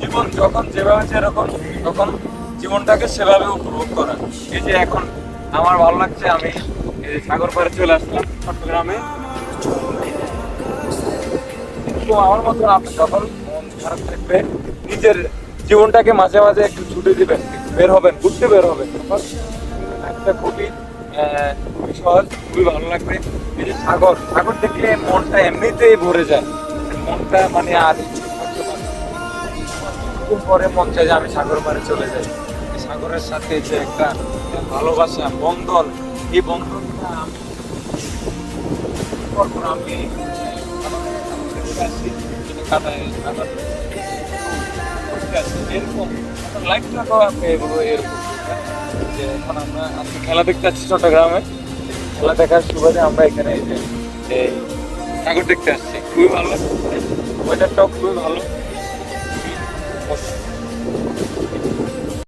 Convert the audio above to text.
জীবন যখন যেভাবে তখন জীবনটাকে সেভাবে উপভোগ করা এই যে এখন আমার ভালো লাগছে, আমি এই যে সাগর পাড়ে চলে আসলাম চট্টগ্রামে। তো আমার মতো আপনি যখন মন খারাপ থাকবে, নিজের জীবনটাকে মাঝে মাঝে একটু ছুটি দিবেন বের হবেন, ঘুরতে বের হবেন একটা খুবই আহ, খুবই ভালো লাগবে। এই যে সাগর সাগর দেখলে মনটা এমনিতেই ভরে যায়। মনটা মানে আর পারে পরে মন চায় যে আমি সাগর পাড়ে চলে যাই। সাগরের সাথে যে একটা ভালোবাসা বন্ধন এই বন্ধনটা আমি কখন আমি কাটায় এরকম লাইফটা তো এরকম এখন আমরা আজকে খেলা দেখতে আসছি চট্টগ্রামে। খেলা দেখার সুবাদে আমরা এখানে এই যে সাগর দেখতে আসছি। খুবই ভালো। ওয়েদারটাও খুবই ভালো।